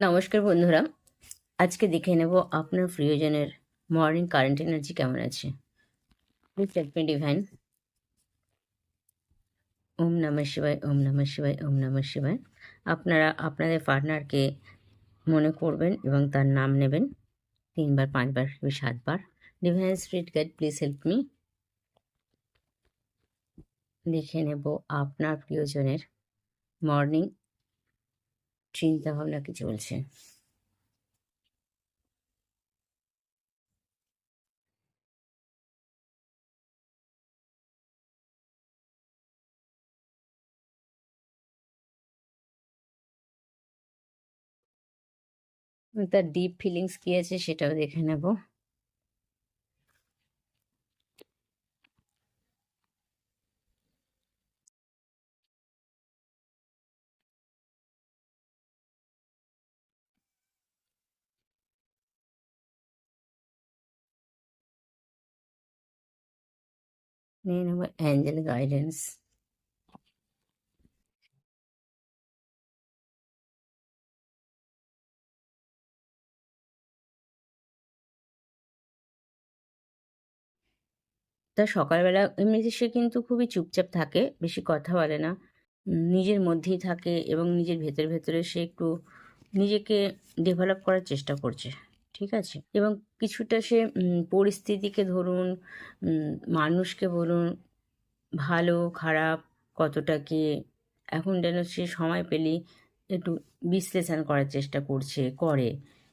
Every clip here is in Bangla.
নমস্কার বন্ধুরা। আজকে দেখে নেব আপনার প্রিয়জনের মর্নিং কারেন্ট এনার্জি কেমন আছে। ডিভাইন ওম নমঃ শিবায়, ওম নমঃ শিবায়, ওম নমঃ শিবায়। আপনারা, আপনাদের পার্টনারকে মনে করবেন এবং তার নাম নেবেন। তিনবার, পাঁচবার কি সাতবার। Divine street guide please help me দেখে নেব আপনার প্রিয়জনের মর্নিং চিন্তা ভাবনা কি চলছে তার ডিপ ফিলিংস কি আছে সেটাও দেখে নেব। নিয়ে নেব অ্যাঞ্জেল গাইডেন্স তা সকালবেলা এমনিতে সে কিন্তু খুবই চুপচাপ থাকে, বেশি কথা বলে না। নিজের মধ্যেই থাকে এবং নিজের ভেতরে ভেতরে সে একটু নিজেকে ডেভেলপ করার চেষ্টা করছে। ঠিক আছে? এবং কিছুটা সে পরিস্থিতিকে ধরুন মানুষকে বলুন, ভালো, খারাপ, কতটা কি, এখন যেন সে সময় পেলেই একটু বিশ্লেষণ করার চেষ্টা করছে, করে,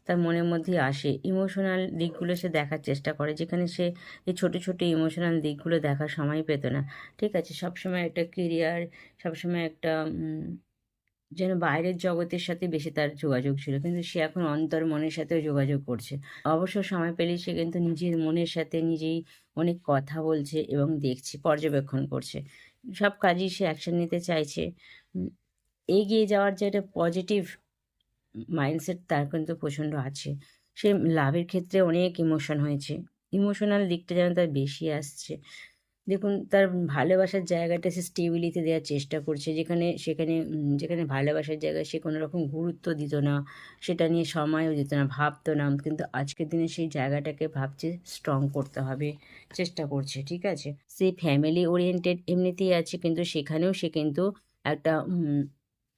তার মনের মধ্যে আসে। ইমোশনাল দিকগুলো সে দেখার চেষ্টা করে, যেখানে সে এই ছোটো ছোটো ইমোশনাল দিকগুলো দেখার সময় পেত না। ঠিক আছে? সবসময় একটা কেরিয়ার সবসময় একটা যেন বাইরের জগতের সাথে বেশি তার যোগাযোগ ছিল। কিন্তু সে এখন অন্তর মনের সাথেও যোগাযোগ করছে। অবসর সময় পেলেই সে কিন্তু নিজের মনের সাথে নিজেই অনেক কথা বলছে এবং দেখছে, পর্যবেক্ষণ করছে। সব কাজই সে অ্যাকশন নিতে চাইছে। এগিয়ে যাওয়ার যে একটা পজিটিভ মাইন্ডসেট তার কিন্তু প্রচণ্ড আছে। সে লাভের ক্ষেত্রে অনেক ইমোশন হয়েছে। ইমোশনাল দিকটা যেন তার বেশি আসছে। দেখুন, তার ভালোবাসার জায়গাটা সে স্টেবিলিটি দেওয়ার চেষ্টা করছে। যেখানে, সেখানে যেখানে ভালোবাসার জায়গায় সে কোনো রকম গুরুত্ব দিত না, সেটা নিয়ে সময়ও দিত না, ভাবতো না। কিন্তু আজকের দিনে সেই জায়গাটাকে ভাবছে স্ট্রং করতে হবে, চেষ্টা করছে, ঠিক আছে? সে ফ্যামিলি ওরিয়েন্টেড এমনিতেই আছে, কিন্তু সেখানেও সে কিন্তু একটা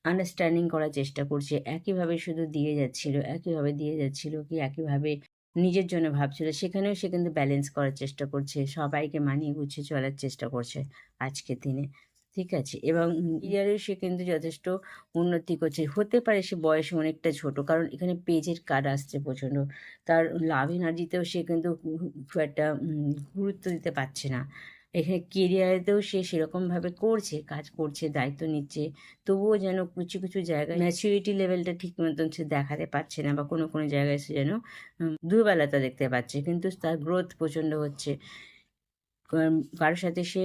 আন্ডারস্ট্যান্ডিং করার চেষ্টা করছে। একইভাবে শুধু দিয়ে যাচ্ছিল, একইভাবে দিয়ে যাচ্ছিল কি, একইভাবে নিজের জন্য ভাবছিল। সেখানেও সে কিন্তু ব্যালেন্স করার চেষ্টা করছে সবাইকে মানিয়ে গুছিয়ে চলার চেষ্টা করছে আজকের দিনে ঠিক আছে? এবং ইয়ারেও সে কিন্তু যথেষ্ট উন্নতি করছে। হতে পারে সে বয়সে অনেকটা ছোট কারণ এখানে পেজের কার্ড আসছে প্রচণ্ড। তার লাভ এনার্জিতেও সে কিন্তু খুব একটা গুরুত্ব দিতে পারছে না। এখানে কেরিয়ারেতেও সে সেরকমভাবে করছে, কাজ করছে, দায়িত্ব নিচ্ছে, তবুও যেন কিছু কিছু জায়গায় ম্যাচুরিটি লেভেলটা ঠিক মতন সে দেখাতে পারছে না বা কোনো কোনো জায়গায় সে যেন দুর্বলতা দেখতে পাচ্ছে। কিন্তু তার গ্রোথ প্রচণ্ড হচ্ছে। কারোর সাথে সে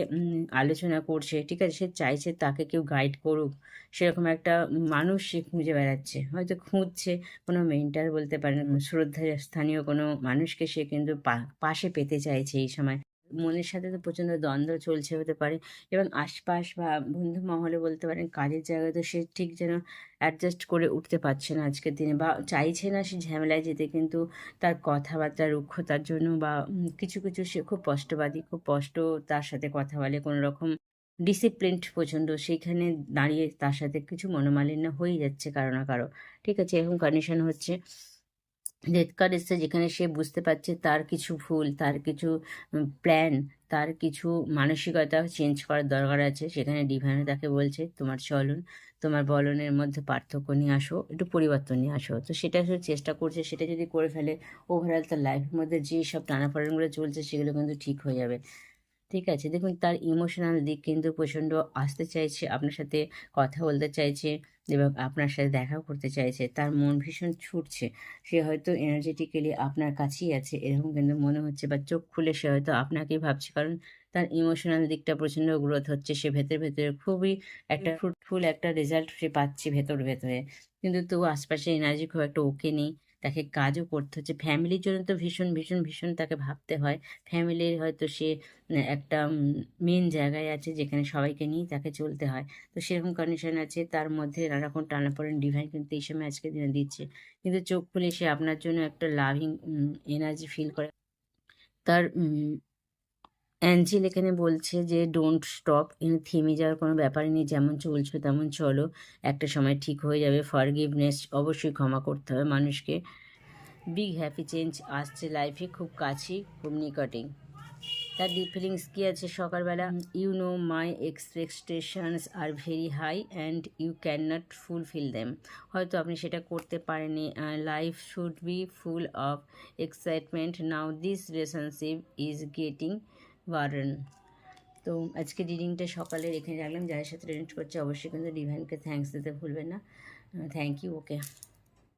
আলোচনা করছে, ঠিক আছে, সে চাইছে তাকে কেউ গাইড করুক, সেরকম একটা মানুষ সে খুঁজে বেড়াচ্ছে। হয়তো খুঁজছে কোনো মেন্টার বলতে পারেন, শ্রদ্ধা স্থানীয় কোনো মানুষকে সে কিন্তু পাশে পেতে চাইছে এই সময়। মনের সাথে তো প্রচণ্ড দ্বন্দ্ব চলছে হতে পারে। এবং আশপাশ বা বন্ধু মহলে বলতে পারেন কাজের জায়গায় তো সে ঠিক যেন অ্যাডজাস্ট করে উঠতে পারছে না আজকের দিনে বা চাইছে না সে ঝামেলায় যেতে কিন্তু তার কথাবার্তা, রুক্ষতার জন্য বা কিছু কিছু সে খুব কষ্টবাদী, খুব কষ্ট তার সাথে কথা বলে, কোনো রকম ডিসিপ্লিনড প্রচণ্ড সেইখানে দাঁড়িয়ে তার সাথে কিছু মনোমালিন্য হয়ে যাচ্ছে কারও না কারও। ঠিক আছে, এরকম কন্ডিশন হচ্ছে। ডেথ কার্ড এসছে যেখানে সে বুঝতে পারছে তার কিছু ভুল, তার কিছু প্ল্যান তার কিছু মানসিকতা চেঞ্জ করার দরকার আছে। সেখানে ডিভাইন তাকে বলছে, তোমার চলন, তোমার বলনের মধ্যে পার্থক্য নিয়ে আসো, একটু পরিবর্তন নিয়ে আসো। তো সেটা সে চেষ্টা করছে, সেটা যদি করে ফেলে ওভারঅল তার লাইফের মধ্যে যেসব সব টানাপড়েনগুলো চলছে, সেগুলো কিন্তু ঠিক হয়ে যাবে। ঠিক আছে। দেখুন তার ইমোশনাল দিক কিন্তু প্রচণ্ড আসতে চাইছে আপনার সাথে কথা বলতে চাইছে এবং আপনার সাথে দেখাও করতে চাইছে। তার মন ভীষণ ছুটছে। সে হয়তো এনার্জেটিক্যালি আপনার কাছেই আছে এরকম কিন্তু মনে হচ্ছে বা চোখ খুলে সে হয়তো আপনাকেই ভাবছে। কারণ তার ইমোশনাল দিকটা প্রচণ্ড গ্রোথ হচ্ছে সে ভেতরে ভেতরে খুবই একটা ফ্রুটফুল একটা রেজাল্ট সে পাচ্ছে ভেতর ভেতরে। কিন্তু তবু আশপাশে এনার্জি খুব একটা ওকে নেই। তাকে কাজও করতে হচ্ছে। ফ্যামিলির জন্য তো ভীষণ ভীষণ ভীষণ তাকে ভাবতে হয়। ফ্যামিলির হয়তো সে একটা মেন জায়গায় আছে যেখানে সবাইকে নিয়ে তাকে চলতে হয়। তো সেরকম কন্ডিশন আছে। তার মধ্যে নানারকম রকম টানাপোড়েন ডিভাইন কিন্তু এই সময় আজকে দিনে দিচ্ছে। কিন্তু চোখ খুলে সে আপনার জন্য একটা লাভিং এনার্জি ফিল করে। তার অ্যাঞ্জেল এখানে বলছে যে ডোন্ট স্টপ এখানে থেমে যাওয়ার কোনো ব্যাপারই নেই, যেমন চলছো তেমন চলো। একটা সময় ঠিক হয়ে যাবে ফরগিভনেস অবশ্যই ক্ষমা করতে হবে মানুষকে। বিগ হ্যাপি চেঞ্জ আসছে লাইফে খুব কাছেই, খুব নিকটেই। তার ডিপ ফিলিংস কী আছে সকালবেলা? You know my expectations are very high and you can not fulfil them হয়তো আপনি সেটা করতে পারেনি life should be full of excitement now this relationship is getting worn তো আজকে রিডিংটা সকালে রেখে রাখলাম। যাদের সাথে রেডিট করছে, অবশ্যই কিন্তু ডিভাইনকে থ্যাঙ্কস দিতে ভুলবেন না। Thank you okay